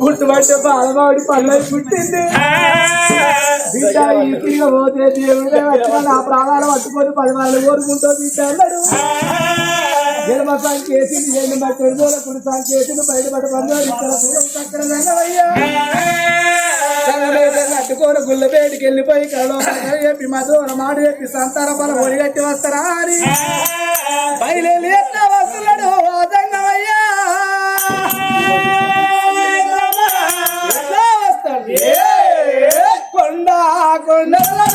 పుట్టు పుట్టు పట్టే బాలమాడి పల్లె పుట్టింది బిడ్డ ఇంటిగా పోతే దేవుడే వచ్చిన నా ప్రాణాలు పట్టుకొని పది వాళ్ళు కోరుకుంటూ బిడ్డ అన్నాడు. జన్మ సంకేసింది రెండు మట్టి కుడి సంకేసింది బయట పట్ట బంధువులు ఇక్కడ పూర్వం చక్కర రంగవయ్యా అట్టుకోర గుళ్ళ బయటికి వెళ్ళిపోయి కలో చెప్పి మధుర మాట చెప్పి సంతాన బల ఒడిగట్టి వస్తారా అని బయలు వస్తున్నాడు? Neverland.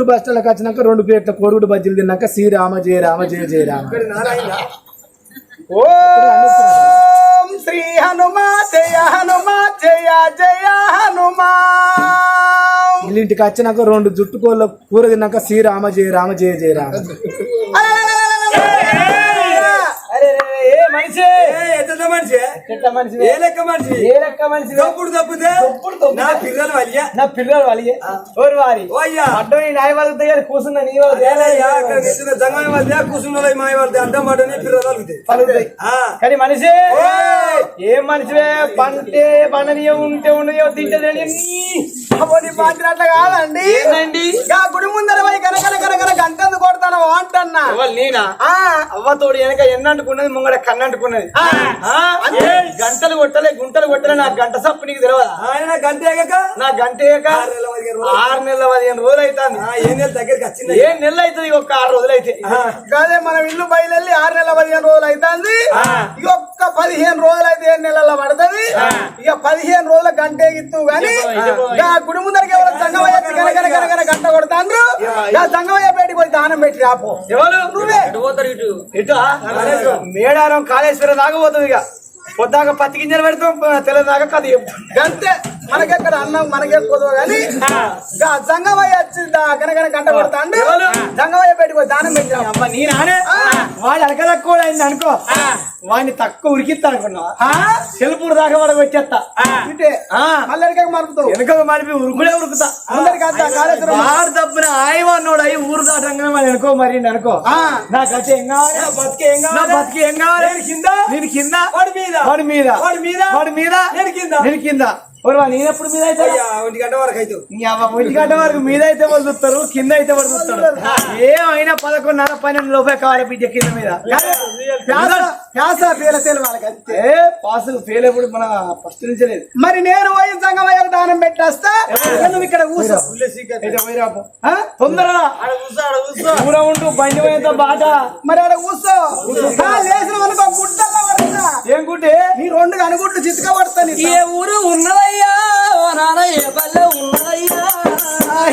చెలుపూరు బస్ స్టాండ్కి వచ్చినాక రెండు ప్లేట్ల కోడిగుడు బజ్జీలు తిన్నాక శ్రీరామ జయ రామ జయ జయ రామ. ఓం శ్రీ హనుమా జయ హనుమా జయ జయ హనుమా. ఇంటికి వచ్చినాక రెండు జుట్టుకోళ్ళ కూర తిన్నాక శ్రీరామ జయ రామ జయ జయ రామ. ఏ మనిషి? ఎంత మనిషి ఏ లెక్క మనిషి? ఏ లెక్క మనిషి తప్పుడు తప్పితే. నా నా పిల్లలు వాళ్ళే ఓరు వారి. అడ్డం ఈ నాయ వాళ్ళ దగ్గర కూర్చున్నా నీ వాళ్ళ కూర్చున్న మాయ వాళ్ళ అడ్డం మాటని పిల్లలు అలుగుతాయి. కానీ మనిషి! ఏం మనిషివే పంటే పండనియో ఉంటే ఉండయో తింటదని పాత్ర అట్లా కాదండి. ఏందండి? ఆ గుడి ముందర పోయి కనకన కనకన గంటందు కొడతాను అంటన్నా. నేనా? ఆ, అవ్వతోడు వెనక ఎన్నంటుకున్నది ముంగడ కన్నంటుకున్నది గంటలు కొట్టలే గుంటలు కొట్టలే నా గంట సప్పు నీకు తెలియదా ఆయన గంట ఎగక? నా గంట ఆరు నెలల పదిహేను రోజులు. అవుతుంది. ఏం నెల దగ్గరికి వచ్చింది? ఏ నెలలు అవుతుంది? ఒక్క ఆరు రోజులు అయితే. కాదే మనం ఇల్లు బయలుదేరి ఆరు నెలల పదిహేను రోజులు అవుతుంది. ఒక్క పదిహేను రోజులు అయితే ఏడు నెలల పడుతుంది? ఇక పదిహేను రోజుల గంట ఎగిత్తు గాని గుడి ముందరికి ఎవరో సంగమయ్య కనకన గంట కొడతాండ్రు. సంగమయ్య బయటికి పోయి దానం పెట్టి రాపో. ఎవరు? నువ్వే. మేడారం కాళేశ్వరం దాకపోతుంది ఇక. పొద్దాక పత్తి గింజలు పెడతాం తెల్లదాకా కథ చెప్తాం అంతే మనకెక్కడ అన్నం మనకెక్కువ కానీ సంగమయ్య వచ్చి కనకన గంట కొడతాండు. సంగమయ్య బయటికి పోయి దానం పెట్టి నానే. వాడు అలక తక్కువ అయింది అనుకో వాడిని తక్కువ ఉరికిస్తా అనుకున్నావా సెల్పుడు దాకా వాడు వచ్చేస్తా. ఆ, మళ్ళీ మలుపుతావు వెనక మలిపి ఉరుకులే ఉరుకుతా. తప్పున ఆయమన్నోడు అయి ఊరు దాటంగానే వాడు అనుకో మరి అనుకో ఆ. నాకు అయితే ఏం కావాలి? బతికి ఏం కావాలి? బతికి ఏం కావాలి? కింద? నేను కింద? వాడి మీద? వాడి మీద? వాడి మీద? వాడి మీద? నేను కింద? నేను కింద? ఒరు వా, నేను ఎప్పుడు మీద అయితే ఒంటి గంట వరకు అయితే ఒంటి గంట వరకు మీద అయితే వాళ్ళు చూస్తారు కింద అయితే వాళ్ళు చూస్తారు. ఏమైనా పదకొండున్నర పన్నెండు లోపే కావాలి బిడ్డ కింద మీద. వాళ్ళకి ఫెయిల్ మన ఫస్ట్ నుంచే లేదు. మరి నేను పోయి సంగమయ్యకు దానం పెట్టేస్తా? నువ్వు ఇక్కడ? తొందరగా దూరం ఉంటూ బండి పోయేంత బాట. మరి ఆడ లేచిన అనుకో గుడ్డల్లో పడతా. ఏం గుడ్డి నీ రెండు కనుగుడ్లు చితక పడతా నీ ఏ ఊరు ఉన్నదయ్యా. నాన్న ఏ పల్లె ఉన్నదయ్యా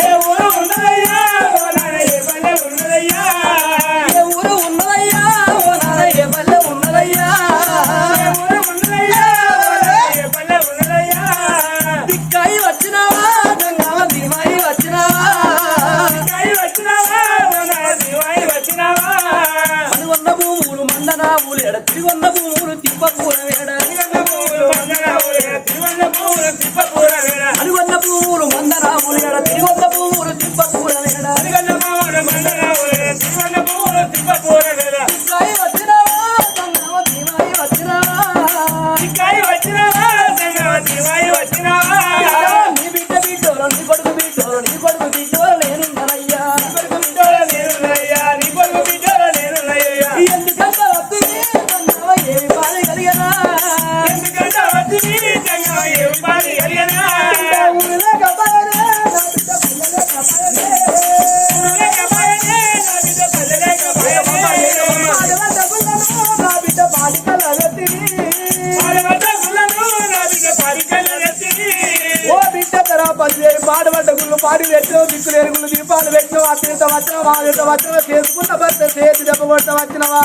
ఏ ఊరు ఏ ఉన్నదయ్యా పాడి పెట్టు దిక్కులు ఎరుగులు దీపాలు పెట్టావు అత్యంత వచ్చిన మా వచ్చిన చేసుకున్న భర్త చేతి దెబ్బ కొట్ట వచ్చినవా?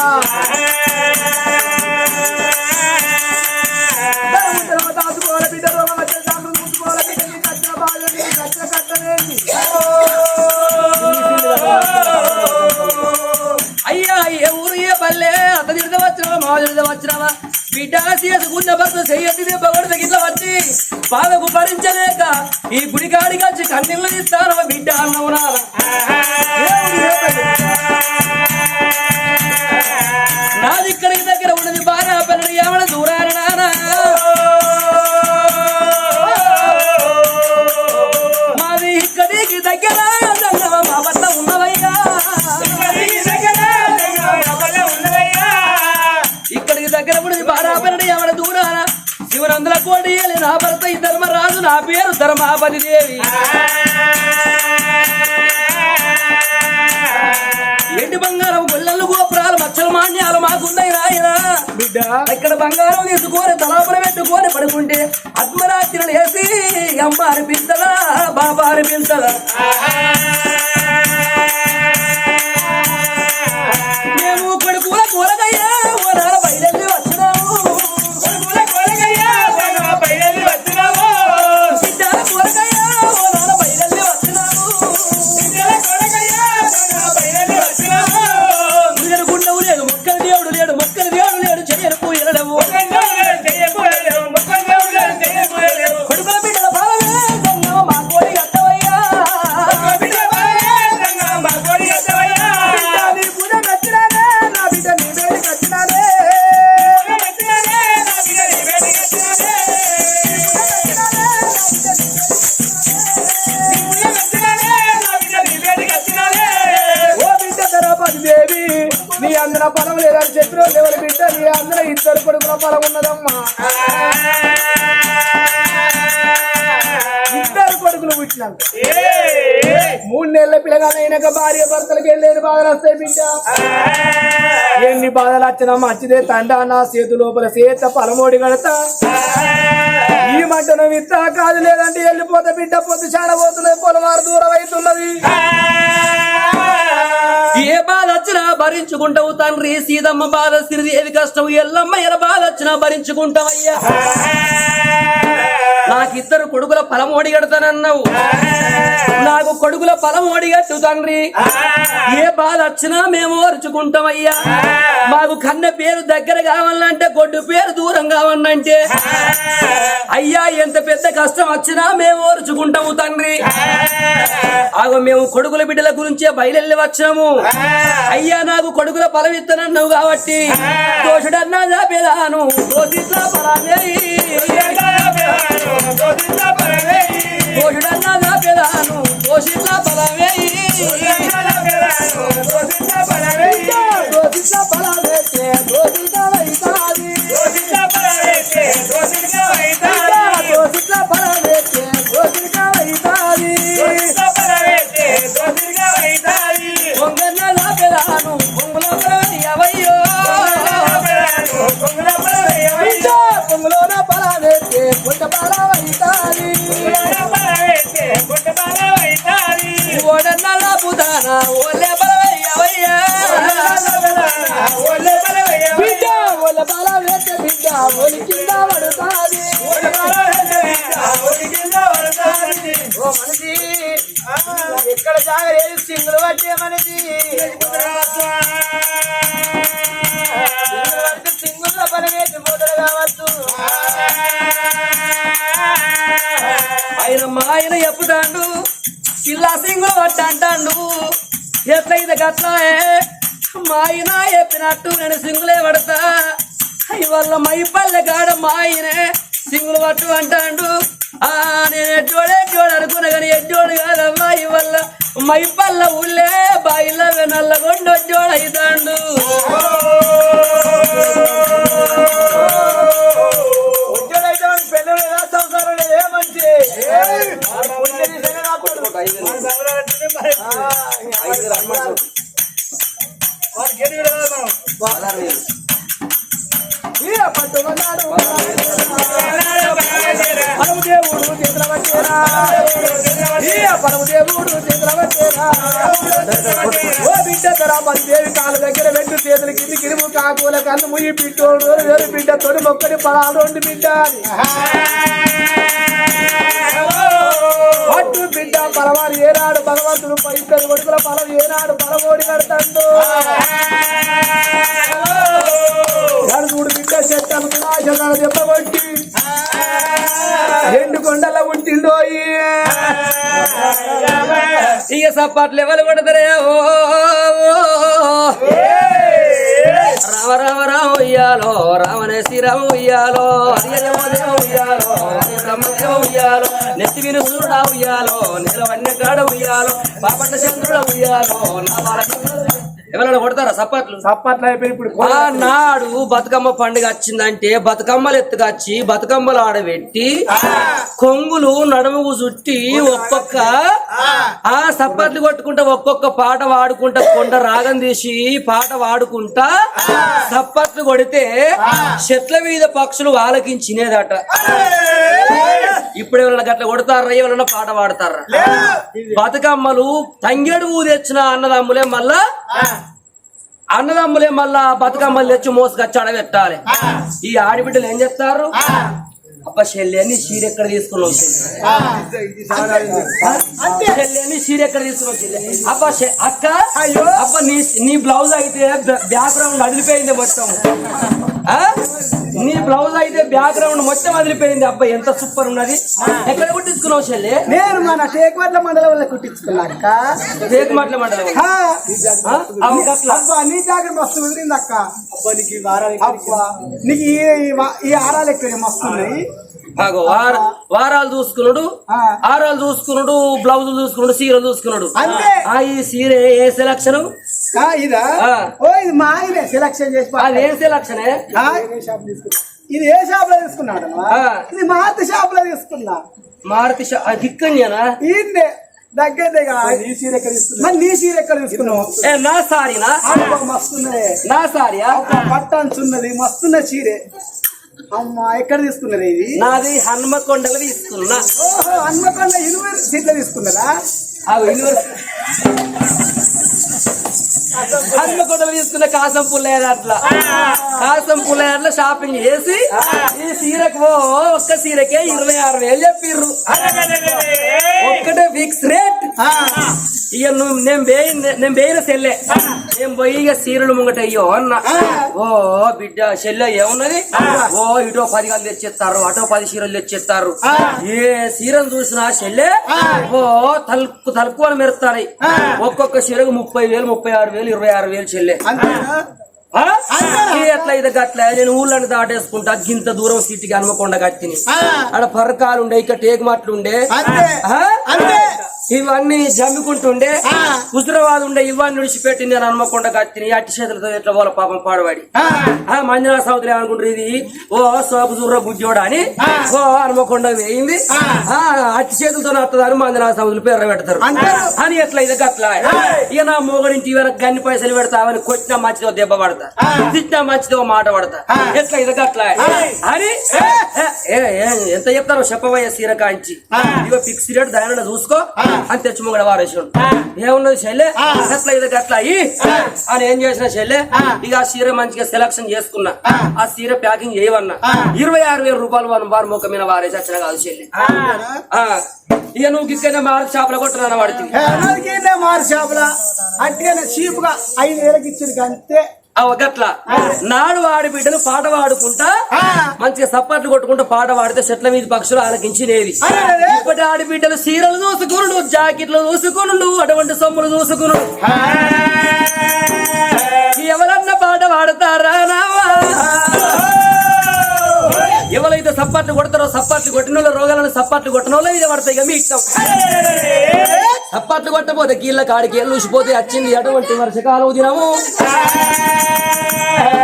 వచ్చినావా? బిడ్డ చేసుకున్న భర్త గిట్ల వచ్చి బాధకు భరించలేక ఈ గుడి కాడికి వచ్చి కన్నీళ్ళు ఇస్తాను బిడ్డ అన్నవు నా పేరు ధర్మాపతి దేవి. ఎండి బంగారం గొల్లలు గోపురాలు మచ్చలు మాన్యాలు మాకున్నాయి నాయన? బిడ్డ. ఇక్కడ బంగారం తీసుకొని తలాపన పెట్టుకొని పడుకుంటే ఆత్మరాత్రి వేసి అమ్మ అనిపిస్తదా బాబా అనిపిస్తదా పిల్లగానైనాక భార్య భర్తలకు వెళ్ళేది బాధలు వస్తాయి బిడ్డ. ఎన్ని బాధలు వచ్చినా మంచిదే తండ నా చేతు లోపల చేత పలమోడి కడతా. ఈ మంటను విత్తా కాదు లేదంటే వెళ్ళిపోతే బిడ్డ పొద్దు చాడబోతున్నది పొలమారు దూరం అవుతున్నది. ఏ బాధ వచ్చినా భరించుకుంటావు తండ్రి. సీతమ్మ బాధ సిరిదేవి కష్టం ఎల్లమ్మ ఎల బాధ వచ్చినా భరించుకుంటావయ్యా. నాకు ఇద్దరు కొడుకుల ఫలం ఒడిగడతానన్నావు. నాకు కొడుకుల ఫలం ఓడిగట్టు తండ్రి. ఏ బాధ వచ్చినా మేము ఓర్చుకుంటామయ్యా మాకు కన్న పేరు దగ్గర కావాలంటే గొడ్డు పేరు దూరం కావాలంటే. అయ్యా ఎంత పెద్ద కష్టం వచ్చినా మేము ఓర్చుకుంటాము తండ్రి. ఆగో మేము కొడుకుల బిడ్డల గురించే బయలుదేరి వచ్చాము. అయ్యా నాకు కొడుకుల ఫలం ఇస్తానన్నావు కాబట్టి. దోషుడన్నా జాపేదాను దోషిట్లా ఫలాన్ని దోషుడన్నా జాపేదాను దోషిట్లా ఫలమే ఇక్కడ సాగలేదు సింగులు పట్టే మనకి. సింగుల పని వేసి కావచ్చు ఆయన మా ఆయన చెప్పుతాండు. ఇలా సింగులు పట్ట అంటాండు ఎట్లయితే గట్లాయే మా ఆయన చెప్పినట్టు నేను సింగులే పడతా. ఇవాళ మై పల్లె కాడ మా ఆయనే సింగులు పట్టు అంటాడు. ఆ నేను ఎడ్డోడు ఎడ్డోడు అనుకున్నా కానీ ఎడ్డోడు కాదమ్మా ఇవాళ మై పల్ల ఊళ్ళే బాయిల నల్ల కొండొడ్డోడు అవుతాడు దేవుడు చేతుల వచ్చేరా ఈ దేవుడు ఓ బిడ్డ తర దేవి కాళ్ళ దగ్గర వెంటు చేతులు కింది కిరుము కాకుల కన్ను ముయ్యి పిట్టోడు. వేరు బిడ్డ తొడి మొక్కడి పలాలు రెండు బిడ్డ అట్టు పట్టు బిడ్డ పలవారు ఏనాడు భగవంతుడు పైసలు కొడుకుల పలం ఏనాడు పలమోడి కడతాడు చూడు బిడ్డ చెట్టను వినాశనాలు దెబ్బ రెండు కొండల ఉంటిండో ఇక సపాట్లు ఎవరు కొడతారే? ఓ రామ రామ రామ ఉయ్యాలో రామనే శ్రీరామ ఉయ్యాలో హరియదేవ ఉయ్యాలో హరి బ్రహ్మదేవ ఉయ్యాలో నెత్తి విను సూర్యుడా ఉయ్యాలో నీలవన్య కాడ ఉయ్యాలో బాపట్ల చంద్రుడ ఉయ్యాలో నా బాల ఎవరైనా కొడతారా సపాట్లు? చప్పట్లు అయిపోయి ఇప్పుడు నాడు బతుకమ్మ పండుగ వచ్చిందంటే బతుకమ్మలు ఎత్తుకొచ్చి బతుకమ్మలు ఆడబెట్టి కొంగులు నడుముకు చుట్టి ఒక్కొక్క ఆ. సప్పట్లు కొట్టుకుంటా ఒక్కొక్క పాట పాడుకుంటా కొండ రాగం తీసి పాట పాడుకుంటా సప్పట్లు కొడితే చెట్ల మీద పక్షులు ఆలకించినేదట. ఇప్పుడు ఎవరైనా గట్ల కొడతారా? ఎవరైనా పాట పాడతారా బతుకమ్మలు తంగేడు తెచ్చిన అన్నదమ్ములే మళ్ళా అన్నదమ్ములే మళ్ళా బతుకమ్మలు తెచ్చి మోసుకొచ్చి అడగెట్టాలి. ఈ ఆడిబిడ్డలు ఏం చేస్తారు అబ్బ శల్యాన్ని చీర ఎక్కడ తీసుకున్నావు శల్యాన్ని చీర ఎక్కడ తీసుకున్నావు చెల్లె? అబ్బ శ- అక్క అబ్బ నీ నీ బ్లౌజ్ అయితే బ్యాక్గ్రౌండ్ అదిలిపోయింది మొత్తం? నీ బ్లౌజ్ అయితే బ్యాక్గ్రౌండ్ మొత్తం అదిలిపోయింది. అబ్బా ఎంత సూపర్ ఉన్నది. ఎక్కడ కుట్టించుకున్నావు చెల్లి? నేను మన టేక్వర్ల మండలంలో కుట్టించుకున్నాక తేకు మాటల మండలం. అబ్బా నీ జాకెట్ మస్తు కుదిరింది అక్క. అబ్బా నీకు ఈ నీకు ఈ ఈ ఆరాలు ఎక్కువ మస్తు ఉన్నాయి? వార వారాలు చూసుకున్నాడు. ఆరాలు చూసుకున్నాడు బ్లౌజులు చూసుకున్నాడు సీరలు చూసుకున్నాడు. ఆ ఈ సీర ఏ సెలక్షన్ ఆ, ఇదా? ఆ. ఓ ఇది మా ఆయనే సెలక్షన్ చేసి అది ఏ సెలక్షనే? ఇది ఏ షాప్లో తీసుకున్నాడు. ఇది మాత షాప్లో తీసుకున్నా. మారుతి షా- ఆ దిక్కన్యానా? ఈయన్నే నీ సీర ఎక్కడ తీసుకున్నావు? నీ సీర ఎక్కడ తీసుకున్నావు? ఏ నా సారీనా? అబ్బా, మస్తున్నదే. నా సారీయా? అబ్బా, పట్టాన్సున్నది మస్తున్న చీరే. అమ్మా ఎక్కడ తీసుకున్నది ఇది? నాది హన్మకొండలు తీసుకున్నా. ఓహో హన్మకొండ యూనివర్సిటీలో యూనివర్సిటీ హన్మకొండలు తీసుకున్న కాసం పుల్లయ్య అట్లా కాసం పుల్లయ్య అట్లా షాపింగ్ చేసి ఈ సీరకు ఒక్క సీరకే ఇరవై ఆరు వేలు చెప్పిర్రు. ఒక్కటే ఫిక్స్ రేట్ ఇక నువ్వు నేను వేయి నేను వేయిన సెల్లే నేను పోయి ఇక సీరలు ముంగట అయ్యో అన్న ఓ బిడ్డ సెల్లె ఏమున్నది ఓ ఇటో పది గంటలు తెచ్చిస్తారు అటో పది చీరలు తెచ్చిస్తారు ఏ సీరను చూసినా సెల్లె ఓ తలుపు తలుపు అని మెరుస్తాయి ఒక్కొక్క చీరకు ముప్పై వేలు ముప్పై ఆరు వేలు ఇరవై ఆరు వేలు చెల్లె ఎట్లా ఇది గట్ల నేను ఊళ్ళని దాటేసుకుంటా గింత దూరం సిటీకి హనుమకొండ కట్టిని ఆడ పరకాలు ఉండే ఇక్కడ టేకు మాటలు ఉండే ఆ? ఇవన్నీ జమ్ముకుంటుండే హుజరాబాద్ ఉండే ఇవన్నీ విడిచిపెట్టి నేను హనుమకొండ కత్తిని అట్టి చేతులతో ఎట్లా పోల పాపం పాడవాడి. ఆ. సముద్రం అనుకుంటారు ఇది? ఓ సోపు బుజ్జోడా అని. ఓ హనుమకొండ వేయింది. ఆ. అట్టి చేతులతో వస్తుందని మంజునాథ సముద్రం పేరు పెడతారు. అని ఎట్లా ఇది అట్లా ఇక నా మూగడింటి ఇవరకు గన్ని పైసలు పెడతావని కొట్టిన మంచిదో దెబ్బ పడతా. తిట్టిన మంచిదో మాట పడతా. ఎట్లా ఇది అట్లా అని ఎంత చెప్తారో చెప్పవయ్య సీర కాంచి ఇగో ఫిక్స్ రేట్ దాని చూసుకో. అని తెచ్చి ముంగడ వారేసాడు ఏమున్నది చెల్లె? అట్లా ఇది అట్లా అయ్యి అని ఏం చేసిన చెల్లె? ఇక ఆ సీర మంచిగా సెలక్షన్ చేసుకున్నా. ఆ. సీర ప్యాకింగ్ చేయవన్నా ఇరవై ఆరు వేల రూపాయలు మనం వారి ముఖం మీద వారేసి వచ్చిన కాదు చెల్లె. ఇక నువ్వు గిక్కనే మారు చేపల కొట్టున్నా వాడికి. మారు చేపల? అట్టిగానే చీప్గా ఐదు వేలకి ఇచ్చింది అంతే. గట్ల నాడు వాడి బిడ్డలు పాట పాడుకుంటా మంచిగా సప్పట్లు కొట్టుకుంటూ పాట పాడితే చెట్ల మీద పక్షులు ఆలకించినేవి ఇప్పటి ఆడి బిడ్డలు సీరలు చూసుకునుడు జాకెట్లు చూసుకునుడు అటువంటి సొమ్ములు చూసుకునుడు ఎవరన్నా పాట పాడతారా ఎవరైతే సప్పాట్లు కొడతారో సప్పాట్లు కొట్టిన వాళ్ళు రోగాలను సప్పాట్లు కొట్టిన వాళ్ళు ఇది పడతాయి ఇక మీ ఇష్టం. సప్పాట్లు కొట్టపోతే కీళ్ళ కాడికి ఎల్లుసిపోతే వచ్చింది అటువంటి వర్షకాలం దినము.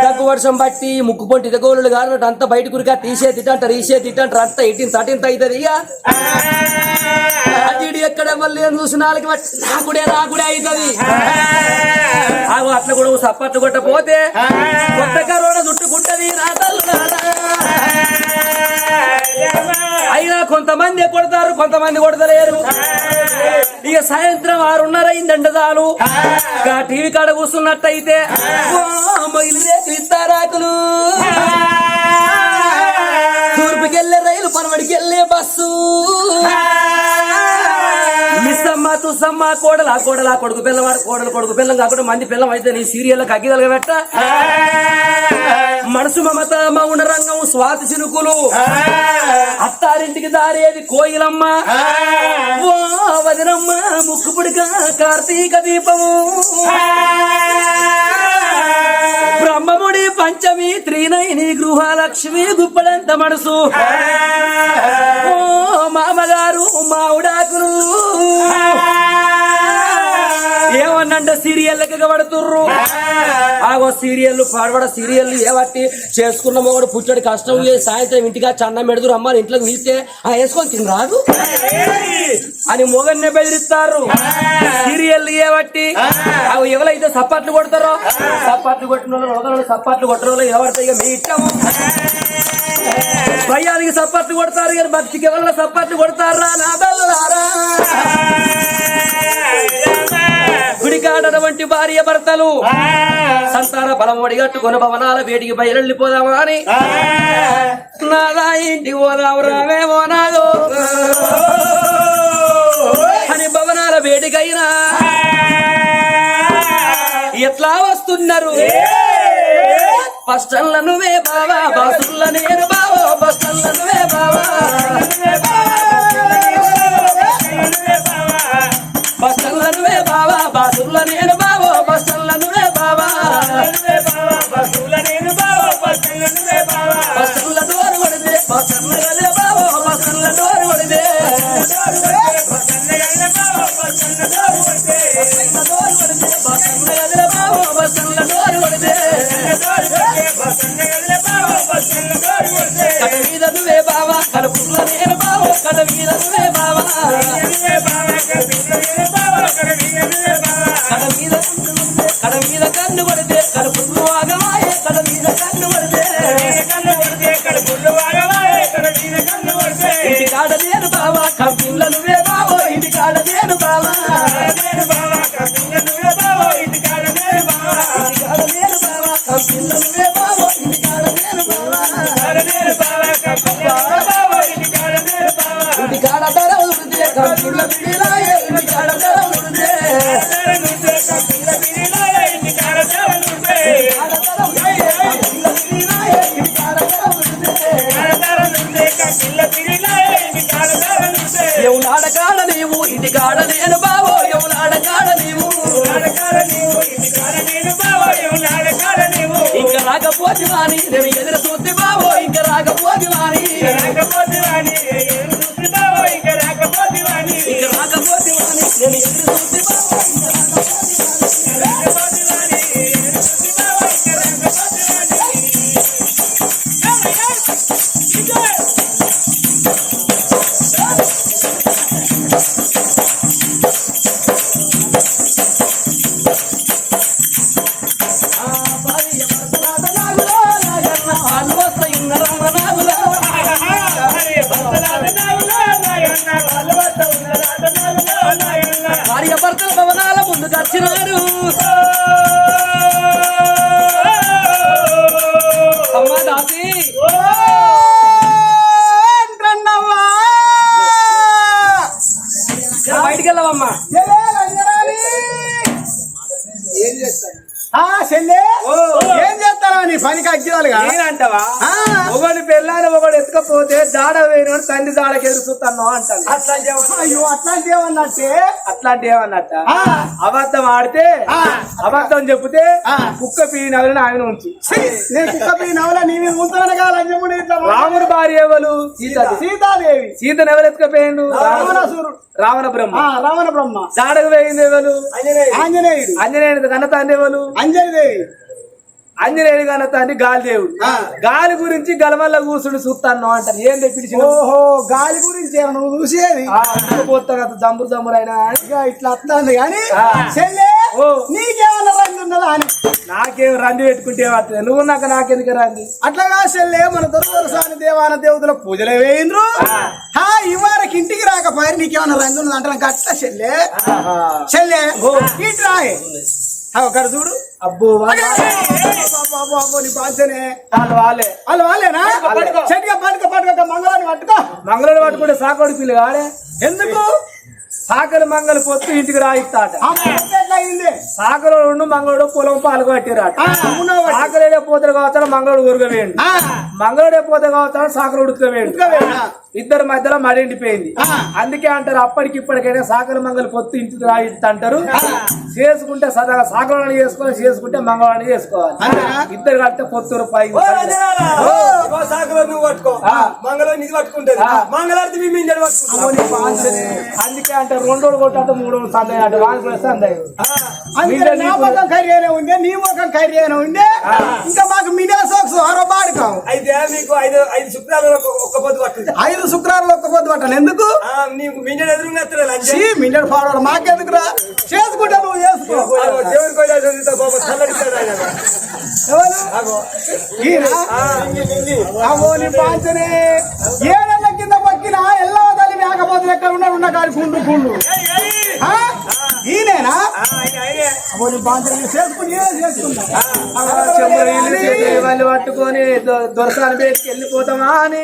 తగ్గు వర్షం బట్టి ముక్కు పొంటి ఇదగోళ్ళు కాదు అంతా బయట కురికా తీసే తిట్టంటారు ఈసే తిట్టంటారు. అంత ఇట్టింత తటింత అవుతుంది ఇక. అటు ఎక్కడ మళ్ళీ చూసిన చూసి నాలుగు నాకుడే నాకుడే అవుతుంది. అట్లా కూడా ఓ సప్పట్లు కొట్టపోతే కొత్త కరోనా కొంతమంది కొడతలేరు ఇక సాయంత్రం ఆరున్నర అయిందండి చాలు. ఇక టీవీ కాడ కూర్చున్నట్టయితే ఓ మొయిలు ఇస్తారాకులు. తూర్పుకెళ్ళే రైలు పనవడికి వెళ్ళే బస్సు. మిస్సమ్మ తుసమ్మ కోడల కోడల కొడుకు పిల్లవాడు కోడలు కొడుకు పిల్లం కాకుండా మంది పిల్లం అయితే నీ సీరియల్ కగ్గిదలుగా పెట్ట మనసు మమత మౌన రంగం స్వాతి చినుకులు. అత్తారింటికి దారేది కోయిలమ్మ. ఓ వదినమ్మ ముక్కు పుడిక కార్తీక దీపము. బ్రహ్మముడి పంచమి త్రినైని గృహలక్ష్మి గుప్పడంత మనసు. ఓ మామగారు మావుడాకులు. ఏమన్నంటే సీరియల్ పడుతుర్రు? ఆగో సీరియల్ పాడబడ సీరియల్ ఏవట్టి? చేసుకున్న మొగడు పుచ్చడి కష్టం చేసి సాయంత్రం ఇంటిగా చన్న పెడుతురు అమ్మ ఇంట్లోకి పిలిస్తే ఆ వేసుకొని తిని రాదు? అని మొగన్నే బెదిరిస్తారు. సీరియల్ ఏవట్టి? అవి ఎవరైతే సప్పట్లు కొడతారో సప్పట్లు కొట్టిన వాళ్ళు ఒకరు సప్పట్లు కొట్టిన వాళ్ళు ఎవరితో ఇక మీ ఇష్టం భయానికి సప్పట్లు కొడతారు కానీ భక్తికి ఎవరైనా సప్పట్లు కొడతారా? నా బల్లారా గుడికాడటువంటి భార్య భర్తలు. సంతాన బలం ఒడిగట్టుకుని భవనాల వేడికి బయలుపోదామా అని. నాదా ఇంటికి పోదాం రావేమో నాదో. అని భవనాల వేడికైనా ఎట్లా వస్తున్నారు? బస్టల్ల నువ్వే బావా బస్సుల్ల నేను బావో నువ్వే బావా. బావా బస్సుల్ల నేను బావో బస్టల్ల నువ్వే బావా. బస్టల్ల డోర్ కొడితే బస్టల్ల గదే బావో బస్టల్ల డోర్ కొడితే. డోర్ కొడితే బస్టల్ల గదే బావో బస్టల్ల డోర్ కొడితే. కడ మీద నువ్వే బావా నేను బావో. కడ మీద నువ్వే బావా కడ నేను ఎదురు చూస్తే బాబో ఇంకా రాకపోతే వాణి. రాకపోతే వాణి ఎదురు చూస్తే బావో ఇంకా రాకపోతే వాణి. ఇంకా రాకపోతే వాణి. నేను ఎదురు చూస్తే బాబో ఇంకా ఎదురుస్తాను అంటాను అయ్యో అట్లాంటి ఏమన్నట్టే అట్లాంటి ఏమన్నట్ట ఆ. అబద్ధం ఆడితే ఆ. అబద్ధం చెప్తే. కుక్క పీనవలని ఆయన ఉంచి. నేను కుక్క పోయి నవల నీ మీద ఉంచాను కదా చెప్పుడు ఇట్లా రాముడు భార్య ఎవరు సీత సీతాదేవి. సీతను ఎవరు ఎత్తుకపోయిండు? రావణాసురుడు. రావణ బ్రహ్మ. ఆ రావణ బ్రహ్మ. జాడకు వేయింది ఎవరు? ఆంజనేయుడు. ఆంజనేయుడు కన్న తండ్రి ఎవరు? అంజలిదేవి. ఆంజనేయుడు కన్న తండ్రి గాలిదేవుడు ఆ. గాలి గురించి గలమల్ల కూర్చుని చూస్తాను అంటారు. ఏం పిలిచిన? ఓహో గాలి గురించి ఏమో నువ్వు చూసేది? పోతాను అంత జంబురు జంబురు అయినా. ఇట్లా వస్తుంది కానీ. నీకేమన్నా రంగు ఉన్నదా అని. నాకేం రంది పెట్టుకుంటే ఏమవుతుంది? నువ్వు నాకు నాకెందుకు రంది అట్లాగా చెల్లె మన దొరదరసాని దేవాన దేవతల పూజలు వేయిండ్రు హా ఇవారకి ఇంటికి రాకపోయారు నీకేమన్నా రంగు ఉన్నది అంటే నాకు అట్లా చెల్లె. చెల్లె ఇటు రాయే. ఆ, ఒకరు చూడు. అబ్బో నీ బాధ్యనే. వాళ్ళు వాళ్ళే వాళ్ళు వాళ్ళేనా చెట్టుగా పట్టుక పట్టుక మంగళాన్ని పట్టుకో. మంగళూరు పట్టుకుంటే సాకోడి పిల్లి కాడే ఎందుకు? సాకలి మంగళ పొత్తు ఇంటికి రాయిస్తాట. సాకలు ఉండు మంగళుడు పొలం పాలు కట్టిరాట. ఆ, అవునవ్వ. సాకలేడే పోతే కావచ్చాడు మంగళుడు ఉరగవేయండి. ఆ, మంగళుడే పోతే కావచ్చాడు సాకలు ఉడకవేయండి. ఇద్దరు మధ్యలో మడిండిపోయింది. అందుకే అంటారు అప్పటికి ఇప్పటికైనా సాకల మంగళ పొత్తు ఇంటికి రాయిస్తా అంటారు. చేసుకుంటే సదా సాకలని చేసుకోవాలి చేసుకుంటే మంగళవాణి చేసుకోవాలి? ఇద్దరు కలిస్తే పొత్తు రూపాయి మంగళం అందుకే అంటే రెండు రోజులు కొట్టాడు మూడు రోజులు సందే అంటే సందే అందుకే నా ఉండే నీ ఉండే. ఇంకా మాకు మినే సోక్స్ ఆరో బాడుకాం. అయితే మీకు ఐదు ఐదు ఒక్క పొద్దు పట్టుంది ఐదు శుక్రవారాలు ఒక్క పొద్దు పట్టాను ఎందుకు? నీకు ఎదురుగా మిండెడ్ ఫార్వర్డ్ మాకెందుకురా? చేసుకుంటా నువ్వు చేసుకో. బాబా ఏడేళ్ళ కింద పక్కిన తల్లి మేకపోతులు ఎక్కడ ఉన్నాడు ఉన్న కాడి గుండు ఆ? ఈయనేనా? వాళ్ళు పట్టుకొని దొరసాన్ని పెట్టి వెళ్ళిపోతామా అని.